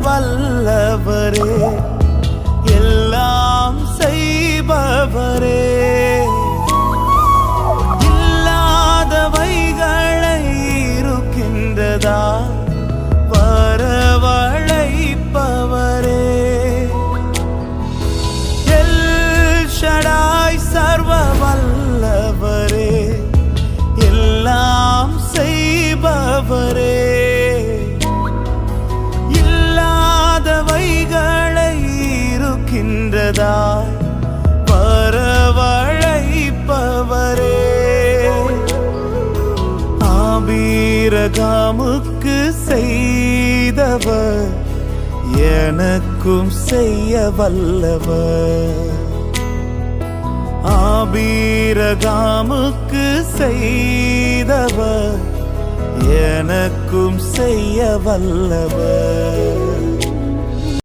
வல்லவரே எல்லாம் செய்பவரே. இல்லாதவைகளை இருக்கின்றதா? இருக்கின்றதாய் வரவழைப்பவரே. ஆபீரகாமுக்கு செய்தவர். எனக்கும் செய்ய வல்லவர். ஆபீரகாமுக்கு செய்தவர். எனக்கும் செய்ய வல்லவர்.